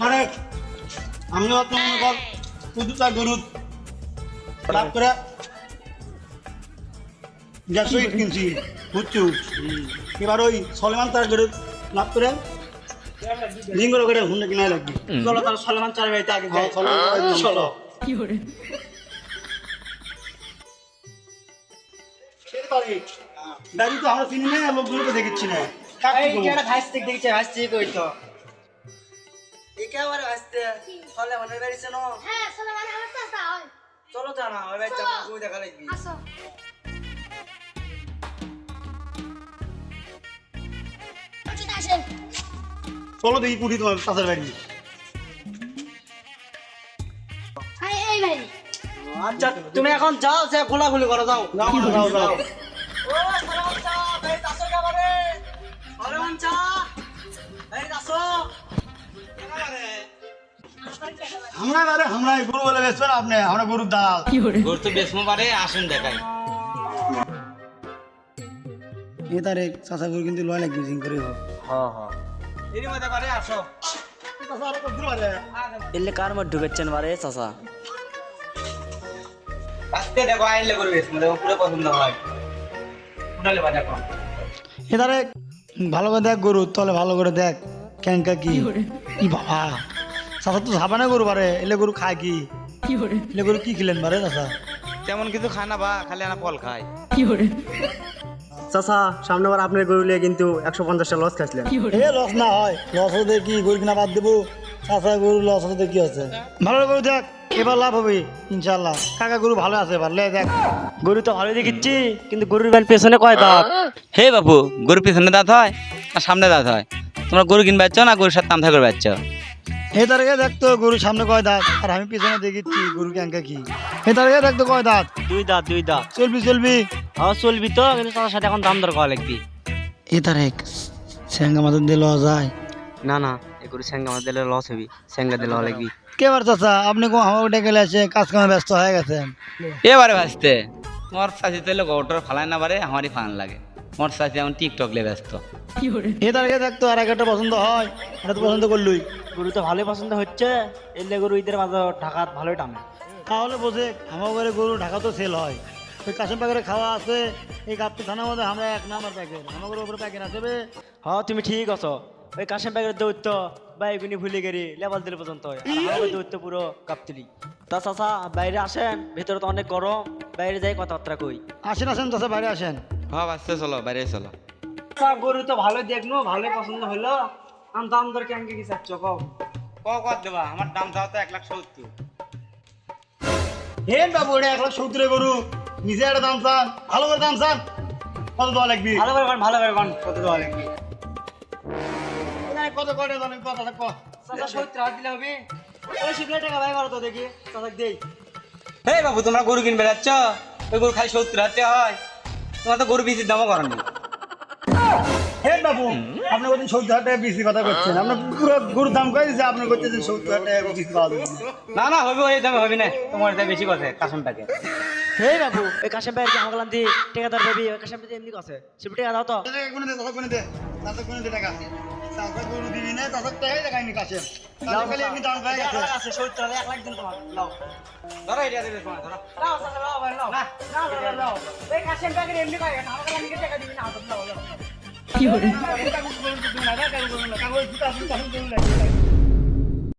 মানে আমি অত মনে কর লাভ করে কিনছি বুঝছ? এবার ওই সলেমান তার লাভ করে লিঙ্গর করে হুন্ডা কিনা লাগবে। চলো তাহলে সলমান চার আগে হ্যাঁ, চলো। দাঁড়িয়ে তো আমরা চিনি না লোকগুলোকে দেখেছি না। কাকে এই বলব? ভাইস থেকে দেখছে ভাইস থেকে কই তো একেবারে ভাইসতে চলে মানে বেরিয়েছে না হ্যাঁ সালামান আমার চাচা হয়। চলো তো না ওই বাচ্চা কই দেখা লাগবি। আসো। আচ্ছা চলো দেখি কুটি তোমার চাষের বাড়ি। এই ভাই আচ্ছা তুমি এখন যাও সে খোলাখুলি করো যাও। যাও যাও যাও। আমরা বারে গরু বলে বেচবেন আপনি আমরা গরুর দাল। গরু তো পারে আসুন দেখাই। এ তারে গরু কিন্তু লয় লাগবে জিং করে হোক হ্যাঁ হ্যাঁ এরই মধ্যে পারে আসো। এলে কার মধ্যে ঢুকেছেন বারে চাচা আজকে দেখো আইলে গরু বেসমো দেখো পুরো পছন্দ হয়। উনালে বাজা কম। এ তারে ভালো করে দেখ গরু তলে ভালো করে দেখ ক্যাঙ্কা কি। কি বাবা। চাষা তো ঝাবা না গরু বারে এলে গরু খায় কি? এলে গরু কি খেলেন বারে চাষা তেমন কিছু খায় না বা খালি আনা ফল খায়। কি চাচা সামনে বার আপনার গরু লিয়ে কিন্তু একশো পঞ্চাশটা লস খাইছিলেন এ লস না হয় লস হতে কি গরু কিনা বাদ দেবো? চাষা গরু লস হতে কি আছে ভালো গরু দেখ এবার লাভ হবে ইনশাল্লাহ কাকা গরু ভালো আছে এবার লে দেখ। গরু তো ভালোই দেখিচ্ছি কিন্তু গরুর ব্যান পেছনে কয় দাঁত হে বাবু গরুর পিছনে দাঁত হয় না সামনে দাঁত হয়? তোমরা গরু কিনবে না গরুর সাথে তামথা করে বাচ্চা দেখতো গরু সামনে কয় দাঁত? আর আমি পিছনে দেখিচ্ছি গরু ক্যাঙ্কা কি। দেখতো কয় দাঁত? দুই দাঁত দুই দাঁত। চলবি চলবি। হ্যাঁ চলবি তো কিন্তু চাচার সাথে এখন দাম দর করা লাগবি। স্যাঙ্গা দিয়ে লওয়া যায় না না এই গরু স্যাঙ্গা দিলে লস হবি স্যাঙ্গা দিলে লাগবি। কেবার চাচা আপনি কো আমাকে ডেকে এসে কাজ কামে ব্যস্ত হয়ে গেছেন। এবারে বাঁচতে। তোমার চাষি তো গোটর ফালায় না পারে আমারই ফান লাগে। চাষি এখন টিকটক লে ব্যস্ত। এ দেখতো আর একটা পছন্দ হয় এটা তো পছন্দ করলুই। গরু তো ভালোই পছন্দ হচ্ছে এলে গরু ঈদের মাঝে ঢাকাত ভালোই টানে। তাহলে বোঝে আমার ঘরে গরু ঢাকা তো সেল হয়। ওই কাশিম প্যাকেটে খাওয়া আছে এই গাপ্তি থানার মধ্যে আমরা এক নাম্বার প্যাকেট আমার ঘরের উপরে প্যাকেট আছে বে। হ্যাঁ তুমি ঠিক আছো। ওই কাশেম ব্যাগের দৌত্য বাইগুনি ভুলে গেরি লেবাল দিলে পর্যন্ত হয়। দৌত্য পুরো কাপতুলি। তা চাচা বাইরে আসেন ভেতরে তো অনেক গরম বাইরে যাই কথাবার্তা কই। আসেন আসেন চাচা বাইরে আসেন। হ্যাঁ চলো বাইরে চলো। গরু তো ভালো দেখনো ভালোই পছন্দ হলো। আম দাম দর কেমন কি চাচ্ছ কও? ক কত দেবা আমার দাম চাও তো এক লাখ সত্তর। হে বাবু এটা এক লাখ সত্তরের গরু। নিজে একটা দাম চান ভালো করে দাম চান। কত দেওয়া লাগবে? ভালো করে কোন ভালো করে কোন কত দেওয়া লাগবে? কত করে দাম কথা থাক চাচা সত্তর হাত দিলে হবে। ওই শিবলে টাকা ভাই করো তো দেখি চাচা দেই। হে বাবু তোমরা গরু কিনবে যাচ্ছ? ওই গরু খালি সত্তর হাতে হয়। তোমার তো গরু বেশির দামও করো নি। বাবু আপনি বলছেন সত্তর হাজার টাকা বেশি কথা করছেন আপনার পুরো গরুর দাম কয়ে দিচ্ছে আপনি করতেছেন সত্তর হাজার টাকা বেশি পাওয়া যাবে না? না হবে ওই দামে হবে না। তোমার দাম বেশি কথা কাসম হে বাবু ওই কাশেম কি টেকাদার ভাই এমনি কাছে শিবলে টাকা দাও তো। কোনে দে চাষা কোনে দে চাষা কোনে দে টাকা চাষা গরু দিবি না চাষা টাকাই দেখায়নি কাছে। চাষা এমনি দাম পেয়ে গেছে। আছে সত্তর এক লাখ দিন তোমার। লাও ধরো এটা দেবে তোমার ধরো। লাও চাচা লাও ভাই লাও না। লাও লাও ওই কাশেম ভাই এমনি কয় আমাকে লান্দি টাকা দিবি না হাতত লাও লাও কি কাগজ না কাগজ না কাগজ না